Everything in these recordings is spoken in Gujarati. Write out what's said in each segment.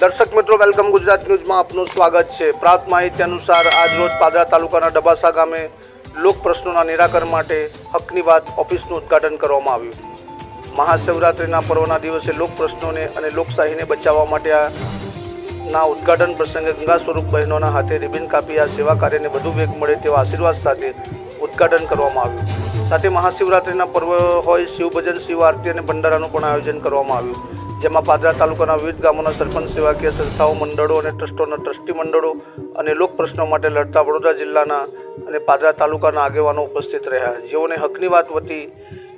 દર્શક મિત્રો, વેલકમ ગુજરાત ન્યૂઝમાં આપનું સ્વાગત છે. પ્રાપ્ત માહિતી અનુસાર આજરોજ પાદરા તાલુકાના ડબાસા ગામે લોક પ્રશ્નોના નિરાકરણ માટે હકની વાત ઓફિસનું ઉદ્ઘાટન કરવામાં આવ્યું. મહાશિવરાત્રિના પર્વના દિવસે લોક પ્રશ્નોને અને લોકશાહીને બચાવવા માટે ના ઉદ્ઘાટન પ્રસંગે ગંગા સ્વરૂપ બહેનોના હાથે રિબિન કાપી આ સેવા કાર્યને વધુ વેગ મળે તેવા આશીર્વાદ સાથે ઉદ્ઘાટન કરવામાં આવ્યું. સાથે મહાશિવરાત્રિના પર્વ હોય શિવભજન, શિવ આરતી અને ભંડારાનું પણ આયોજન કરવામાં આવ્યું. જેમાં પાદરા તાલુકાના વિવિધ ગામોના સરપંચ સેવાકીય સંસ્થાઓ, મંડળો અને ટ્રસ્ટોના ટ્રસ્ટી મંડળો અને લોક પ્રશ્નો માટે લડતા વડોદરા જિલ્લાના અને પાદરા તાલુકાના આગેવાનો ઉપસ્થિત રહ્યા. જેઓને હકની વાત વતી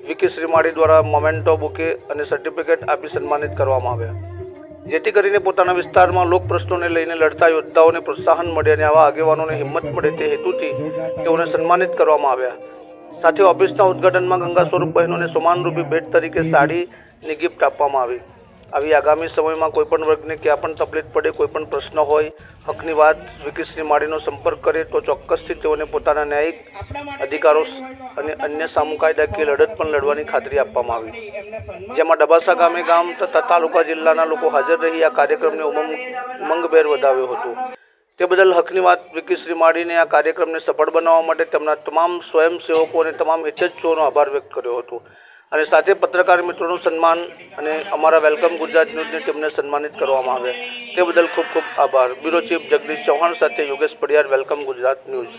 વિકી શ્રીમાળી દ્વારા મોમેન્ટો બુકે અને સર્ટિફિકેટ આપી સન્માનિત કરવામાં આવ્યા. જેથી કરીને પોતાના વિસ્તારમાં લોક પ્રશ્નોને લઈને લડતા યોદ્ધાઓને પ્રોત્સાહન મળે અને આવા આગેવાનોને હિંમત મળે તે હેતુથી તેઓને સન્માનિત કરવામાં આવ્યા. સાથે ઓફિસના ઉદ્ઘાટનમાં ગંગા સ્વરૂપ બહેનોને સમાનરૂપી ભેટ તરીકે સાડીની ગિફ્ટ આપવામાં આવી. આવી આગામી સમયમાં કોઈપણ વર્ગને ક્યાં પણ તકલીફ પડે, કોઈપણ પ્રશ્ન હોય, હકની વાત વિકીશ્રી માળીનો સંપર્ક કરે, તો ચોક્કસથી તેઓને પોતાના ન્યાયિક અધિકારો અને અન્ય સામુકાયદાકીય લડત પણ લડવાની ખાતરી આપવામાં આવી. જેમાં ડબાસા ગામે ગામ તથા તાલુકા જિલ્લાના લોકો હાજર રહી આ કાર્યક્રમને ઉમંગ, ઉમંગભેર વધાવ્યો હતો. તે બદલ હકની વાત વિકી શ્રી માળીને આ કાર્યક્રમને સફળ બનાવવા માટે તેમના તમામ સ્વયંસેવકો અને તમામ હિતેચ્છુઓનો આભાર વ્યક્ત કર્યો હતો. અને સાથે પત્રકાર મિત્રોનું સન્માન અને અમારા વેલકમ ગુજરાત ન્યૂઝની તેમને સન્માનિત કરવામાં આવે તે બદલ ખૂબ ખૂબ આભાર. બ્યુરો ચીફ જગદીશ ચૌહાણ સાથે Yogesh Padiyar, welcome Gujarat news.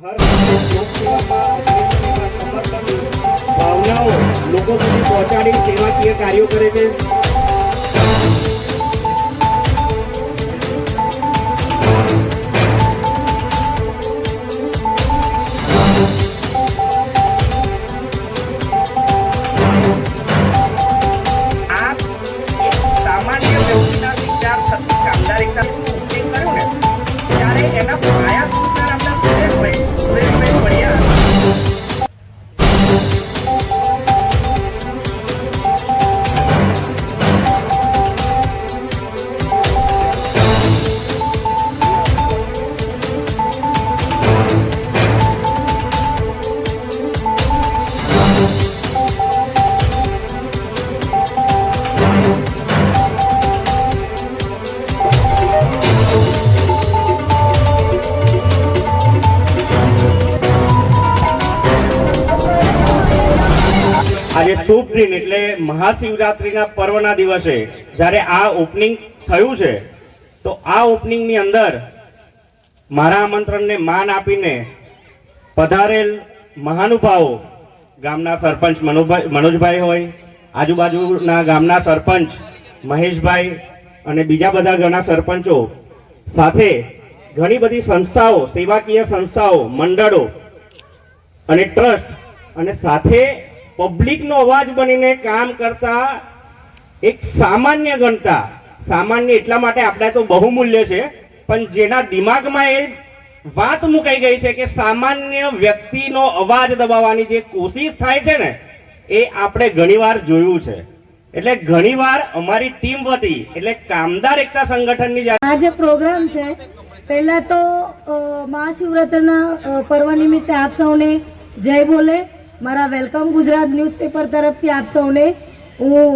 ભાવનાઓ લોકો સુધી પહોંચાડી સેવાકીય કાર્યો કરે છે. શુભ દિન એટલે મહાશિવરાત્રિના પર્વના દિવસે જ્યારે આ ઓપનિંગ થયું છે, તો આ ઓપનિંગની અંદર મારા આમંત્રણને માન આપીને પધારેલ મહાનુભાવો, ગામના સરપંચ મનોભાઈ મનોજભાઈ હોય, આજુબાજુના ગામના સરપંચ મહેશભાઈ અને બીજા બધા ઘણા સરપંચો સાથે ઘણી બધી સંસ્થાઓ, સેવાકીય સંસ્થાઓ, મંડળો અને ટ્રસ્ટ અને સાથે પબ્લિકનો અવાજ બનીને કામ કરતા એક સામાન્ય ગણતા સામાન્ય એટલા માટે આપણે તો બહુમૂલ્ય છે, પણ જેના દિમાગમાં એ વાત મુકાઈ ગઈ છે કે સામાન્ય વ્યક્તિનો અવાજ દબાવવાની જે કોશિશ થાય છે ને, એ આપણે ઘણીવાર જોયું છે. એટલે ઘણીવાર અમારી ટીમ વતી, એટલે કામદાર એકતા સંગઠનની આ જે પ્રોગ્રામ છે, પહેલા તો મહાશિવરાત્રિના પર્વ નિમિત્તે આપ સૌને જય બોલે. મારા વેલકમ ગુજરાત ન્યૂઝપેપર તરફથી આપ સૌને. હું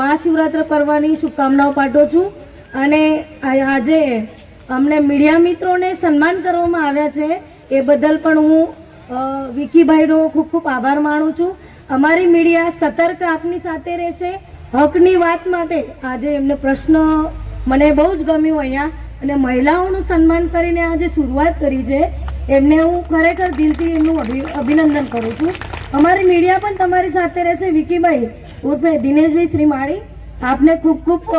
મહાશિવરાત્ર પર્વની શુભકામનાઓ પાઠવું છું અને આજે અમને મીડિયા મિત્રોને સન્માન કરવામાં આવ્યા છે. એ બદલ પણ હું વિકીભાઈનો ખૂબ ખૂબ આભાર માનું છું. અમારી મીડિયા સતર્ક આપની સાથે રહેશે. હકની વાત માટે આજે એમને પ્રશ્ન મને બહુ જ ગમ્યું અહીંયા અને મહિલાઓનું સન્માન કરીને આજે શરૂઆત કરી છે. એમને હું ખરેખર દિલથી એમનું અભિનંદન કરું છું. અમારી મીડિયા પણ તમારી સાથે રહેશે. વિકીભાઈ ઉર્ફે દિનેશભાઈ શ્રીમાળી. આપને ખૂબ ખૂબ